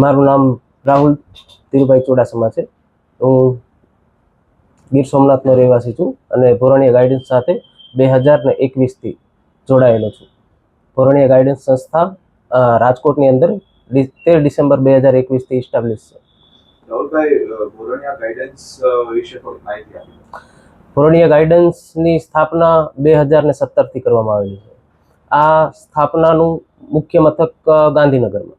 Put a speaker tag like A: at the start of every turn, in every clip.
A: મારું નામ રાહુલ ધીરુભાઈ ચુડાસમા છે. હું ગીર સોમનાથનો રહેવાસી છું અને ભોરણીય ગાઈડન્સ સાથે બે હજાર ને એકવીસથી જોડાયેલો છું. ભોરણીયા ગાઈડન્સ સંસ્થા રાજકોટની અંદર તેર ડિસેમ્બર બે હજાર એકવીસથી ઇસ્ટાબ્લિશ છે. ભોરણીયા ગાઈડન્સની સ્થાપના બે હજાર ને સત્તરથી કરવામાં આવેલી છે. આ સ્થાપનાનું મુખ્ય મથક ગાંધીનગરમાં.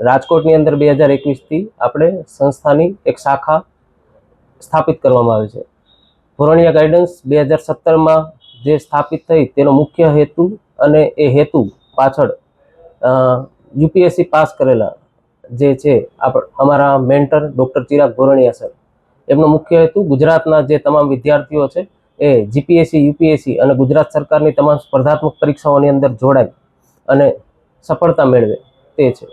A: રાજકોટની અંદર બે હજાર એકવીસથી આપણે સંસ્થાની એક શાખા સ્થાપિત કરવામાં આવી છે. ભોરણીયા ગાઈડન્સ બે હજાર સત્તરમાં જે સ્થાપિત થઈ તેનો મુખ્ય હેતુ અને એ હેતુ પાછળ યુપીએસસી પાસ કરેલા જે છે આપ અમારા mentor doctor Chirag Bhoraniya sir. એમનો મુખ્ય હેતુ ગુજરાતના જે તમામ વિદ્યાર્થીઓ છે, એ જીપીએસસી યુપીએસસી અને ગુજરાત સરકારની તમામ સ્પર્ધાત્મક પરીક્ષાઓની અંદર જોડાય અને સફળતા મેળવે તે છે.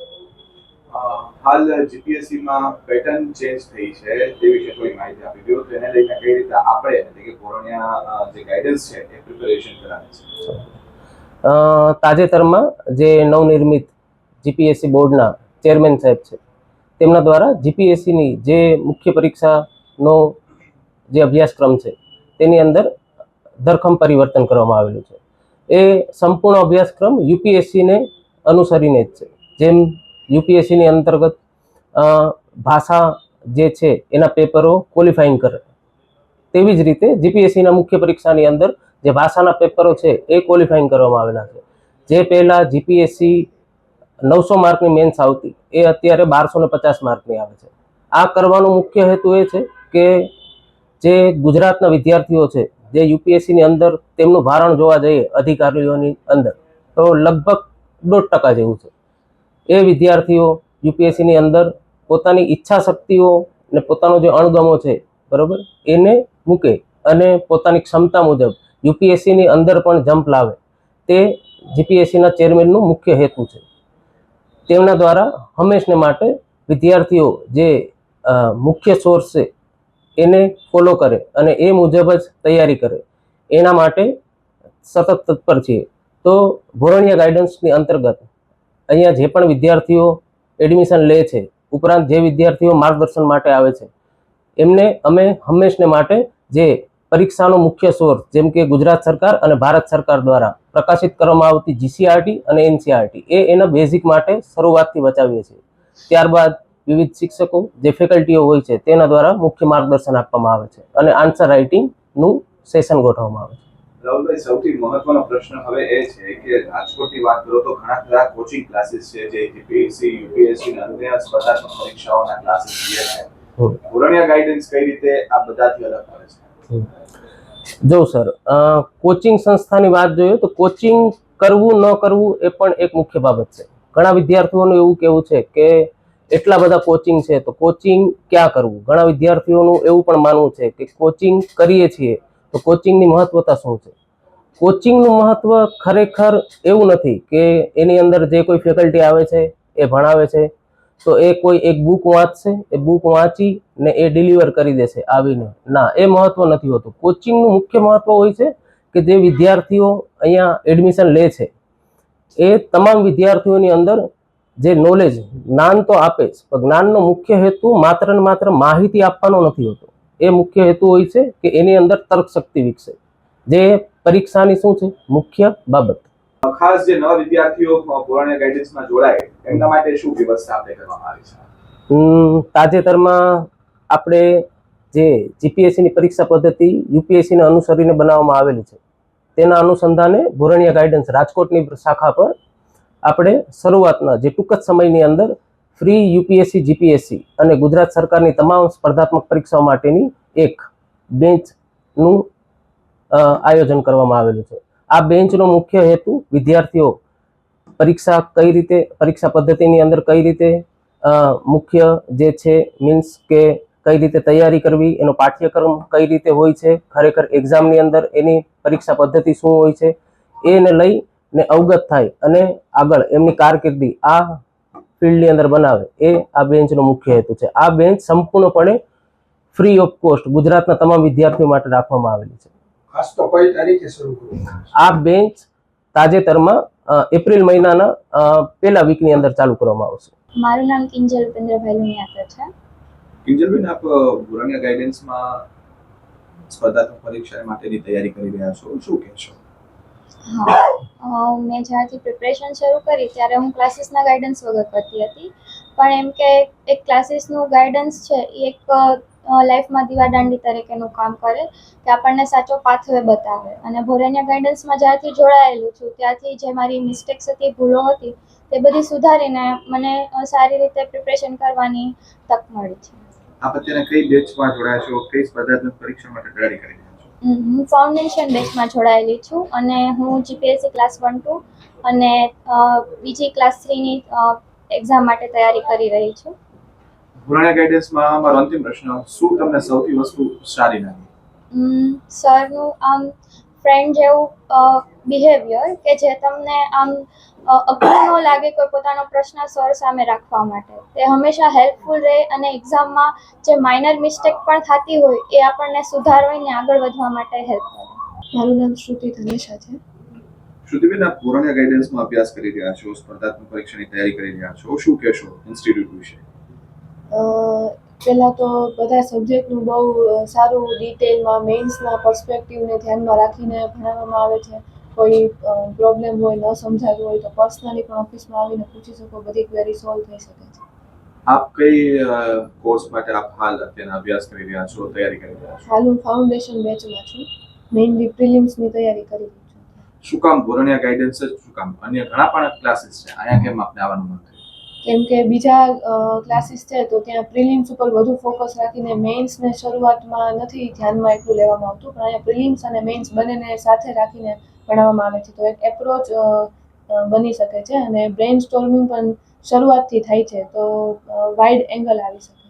B: હાલ જીપીએસસી માં પેટર્ન ચેન્જ થઈ છે, તે વિશે થોડી માહિતી આપી દો. તેને લઈને કઈ રીતે આપણે, એટલે કે કોરોના જે ગાઈડન્સ છે, એ પ્રિપેરેશન કરાવે છે.
A: તાજેતરમાં જે નવનિર્મિત જીપીએસસી બોર્ડના ચેરમેન સાહેબ છે, તેમના દ્વારા જીપીએસસીની જે મુખ્ય પરીક્ષાનો જે અભ્યાસક્રમ છે, તેની અંદર ધરખમ પરિવર્તન કરવામાં આવેલું છે. એ સંપૂર્ણ અભ્યાસક્રમ યુપીએસસીને અનુસરીને જ છે. જેમ યુપીએસસીની અંતર્ગત ભાષા જે છે, એના પેપરો ક્વોલિફાઈંગ કરે. તેવી જ રીતે જીપીએસસીના મુખ્ય પરીક્ષાની અંદર જે ભાષાના પેપરો છે, એ ક્વોલિફાઈંગ કરવામાં આવેલા છે. જે પહેલાં જીપીએસસી નવસો માર્કની મેન્સ આવતી, એ અત્યારે બારસો ને પચાસ માર્કની આવે છે. આ કરવાનો મુખ્ય હેતુ એ છે કે જે ગુજરાતના વિદ્યાર્થીઓ છે, જે યુપીએસસીની અંદર તેમનું ભારણ જોવા જઈએ અધિકારીઓની અંદર, તો લગભગ દોઢ ટકા જેવું છે. એ વિદ્યાર્થીઓ યુપીએસસીની અંદર પોતાની ઈચ્છા શક્તિઓ ને પોતાનો જે અણગમો છે, બરોબર? એને મૂકે અને પોતાની ક્ષમતા મુજબ યુપીએસસીની અંદર પણ જમ્પ લાવે. તે જીપીએસસીના ચેરમેનનું મુખ્ય હેતુ છે. તેમના દ્વારા હંમેશને માટે વિદ્યાર્થીઓ જે મુખ્ય સોર્સ છે, એને ફોલો કરે અને એ મુજબ જ તૈયારી કરે. એના માટે સતત તત્પર છીએ તો ભોરણીયા ગાઈડન્સની અંતર્ગત અહીંયા જે પણ વિદ્યાર્થીઓ એડમિશન લે છે ઉપરાંત જે વિદ્યાર્થીઓ માર્ગદર્શન માટે આવે છે, એમને અમે હંમેશને માટે જે પરીક્ષાનો મુખ્ય સોર્સ જેમ કે ગુજરાત સરકાર અને ભારત સરકાર દ્વારા પ્રકાશિત કરવામાં આવતી જીસીઆરટી અને એનસીઆરટી એ એના બેઝિક માટે શરૂઆતથી બચાવીએ છીએ. ત્યારબાદ વિવિધ શિક્ષકો જે ફેકલ્ટીઓ હોય છે, તેના દ્વારા મુખ્ય માર્ગદર્શન આપવામાં આવે છે અને આન્સર રાઇટિંગનું સેશન ગોઠવવામાં આવે છે.
B: રાહુલભાઈ, સૌથી મહત્વનો પ્રશ્ન હવે એ છે કે રાજકોટની વાત કરો તો ઘણા બધા કોચિંગ ક્લાસીસ છે, જે જીપીએસસી યુપીએસસી અને અન્ય સ્પર્ધાત્મક પરીક્ષાઓના ક્લાસીસ જે છે.
A: હમ.
B: ગાઈડન્સ કઈ રીતે આ બધાથી અલગ પડે છે?
A: જો સર કોચિંગ સંસ્થાની વાત જોઈએ તો કોચિંગ કરવું, ન કરવું એ પણ એક મુખ્ય બાબત છે. ઘણા વિદ્યાર્થીઓનું એવું કેવું છે કે એટલા બધા કોચિંગ છે તો કોચિંગ ક્યાં કરવું? ઘણા વિદ્યાર્થીઓનું એવું પણ માનવું છે કે કોચિંગ કરીએ છીએ તો કોચિંગની મહત્વતા શું છે? કોચિંગનું મહત્વ ખરેખર એવું નથી કે એની અંદર જે કોઈ ફેકલ્ટી આવે છે, એ ભણાવે છે. તો એ કોઈ એક બુક વાંચશે, એ બુક વાંચી ને એ ડિલિવર કરી દેશે આવીને. ના, એ મહત્વ નથી હોતું. કોચિંગનું મુખ્ય મહત્વ હોય છે કે જે વિદ્યાર્થીઓ અહીંયા એડમિશન લે છે, એ તમામ વિદ્યાર્થીઓની અંદર જે નોલેજ જ્ઞાન તો આપે જ, પણ જ્ઞાનનો મુખ્ય હેતુ માત્ર ને માત્ર માહિતી આપવાનો નથી હોતો. એ મુખ્ય હેતુ હોય છે કે એની અંદર તર્ક શક્તિ વિકસે. જે પરીક્ષાની શું છે? મુખ્ય બાબત.
B: ખાસ જે નવા વિદ્યાર્થીઓ બોરણિયા ગાઈડન્સમાં જોડાય એમના માટે શું વ્યવસ્થા આપણે કરવામાં આવી છે?
A: તાજેતરમાં આપણે જે જીપીએસસીની પરીક્ષા પદ્ધતિ યુપીએસસીને અનુસરીને બનાવવામાં આવેલી છે. તેના અનુસંધાને ભોરણીયા ગાઈડન્સ રાજકોટની શાખા પર આપણે શરૂઆતના જે ટૂંક જ સમયની અંદર ફ્રી યુપીએસસી જીપીએસસી અને ગુજરાત સરકારની તમામ સ્પર્ધાત્મક પરીક્ષાઓ માટેની એક બેન્ચનું આયોજન કરવામાં આવેલું છે. આ બેન્ચનો મુખ્ય હેતુ વિદ્યાર્થીઓ પરીક્ષા કઈ રીતે, પરીક્ષા પદ્ધતિની અંદર કઈ રીતે મુખ્ય જે છે મીન્સ કે કઈ રીતે તૈયારી કરવી, એનો પાઠ્યક્રમ કઈ રીતે હોય છે, ખરેખર એક્ઝામની અંદર એની પરીક્ષા પદ્ધતિ શું હોય છે, એને લઈ ને અવગત થાય અને આગળ એમની કારકિર્દી આ ફિલ્ડની અંદર બનાવે એ આ બેન્ચનો મુખ્ય હેતુ છે. આ બેન્ચ સંપૂર્ણપણે ફ્રી ઓફ કોસ્ટ ગુજરાતના તમામ વિદ્યાર્થીઓ માટે રાખવામાં આવેલી છે.
C: ખાસ તો કઈ તારીખે શરૂ
A: આ બેન્ચ તાજેતરમાં એપ્રિલ મહિનાના પહેલા વીકની અંદર ચાલુ કરવામાં આવશે.
D: મારું નામ કિંજલ ઉપેન્દ્રભાઈ લુનિયાતર છે.
B: કિંજલબેન આપ પુરાણિયા ગાઈડન્સમાં સ્પર્ધાત્મક પરીક્ષા માટેની તૈયારી કરી રહ્યા છો? શું કહેશો?
D: હા. મેં જ્યારથી પ્રિપરેશન શરૂ કરી ત્યારે હું ક્લાસીસના ગાઈડન્સ વગર કરતી હતી. પણ એમ કે એક ક્લાસીસનું ગાઈડન્સ છે, એ એક લાઈફમાં દીવાદાંડી તરીકેનું કામ કરે કે આપણને સાચો પાથવે બતાવે. અને ભોરેનિયા ગાઈડન્સમાં જ્યારથી જોડાયેલું છું, ત્યાંથી જે મારી મિસ્ટેક્સ હતી, ભૂલો હતી, તે બધી સુધારીને મને સારી રીતે પ્રિપરેશન કરવાની તક મળી છે.
B: આપ અત્યારે કઈ બેચમાં જોડાયા છો? કઈ સ્પર્ધાત્મક પરીક્ષા માટે તૈયારી કરી
D: હું ફાઉન્ડેશન બેચમાં જોડાયેલી છું અને હું જીપીએસસી ક્લાસ વન ટુ અને બીજી ક્લાસ થ્રીની એક્ઝામ માટે તૈયારી કરી રહી છું.
B: પુરાણિયા ગાઈડન્સમાં મારો અંતિમ પ્રશ્ન શું તમને સૌથી વસ્તુ સારી લાગી?
D: સરનું આમ ફ્રેન્ડ જેવું બિહેવિયર કે જે તમને આમ અઘરું ન લાગે કોઈ પોતાનો પ્રશ્ન સર સામે રાખવા માટે. તે હંમેશા હેલ્પફુલ રહે અને એક્ઝામમાં જે માઇનર મિસ્ટેક પણ થતી હોય એ આપણને સુધારવીને આગળ વધવા માટે હેલ્પ કરે.
E: મારું નામ શ્રુતિ ધનેશા છે.
B: શ્રુતિબેન આપ ગાઈડન્સમાં અભ્યાસ કરી રહ્યા છો સ્પર્ધાત્મક પરીક્ષાની તૈયારી કરી રહ્યા છો. શું કહેશો ઇન્સ્ટિટ્યૂટ વિશે?
E: પહેલાં તો બધા સબ્જેક્ટનું બહુ સારું ડિટેલમાં મેઇન્સના પર્સપેક્ટિવને ધ્યાનમાં રાખીને ભણાવવામાં આવે છે. કોઈ પ્રોબ્લેમ હોય ન સમજાતું હોય તો પર્સનલી પણ ઓફિસમાં આવીને પૂછી શકો બધી ક્વેરી સોલ્વ થઈ શકે છે.
B: આપ કઈ કોર્સ માટે આપ હાલ અત્યારે અભ્યાસ કરી રહ્યા છો તૈયારી કરી રહ્યા છો?
E: હાલ હું ફાઉન્ડેશન બેચમાં છું. મેઇનલી પ્રિલિમ્સની તૈયારી કરી રહી છું.
B: શું કામ પુરાણિયા ગાઈડન્સ જ શું કામ? અન્ય ઘણા પણ ક્લાસીસ છે. અહીંયા કેમ આપને આવવાનું મન
E: કેમ કે બીજા ક્લાસીસ છે તો ત્યાં પ્રિલિમ્સ ઉપર વધુ ફોકસ રાખીને મેઇન્સને શરૂઆતમાં નથી ધ્યાનમાં એટલું લેવામાં આવતું, પણ અહીંયા પ્રિલિમ્સ અને મેઇન્સ બંનેને સાથે રાખીને ભણાવવામાં આવે છે. તો એક એપ્રોચ બની શકે છે અને બ્રેઇન સ્ટોર્મિંગ પણ શરૂઆતથી થાય છે. તો વાઇડ એંગલ આવી શકે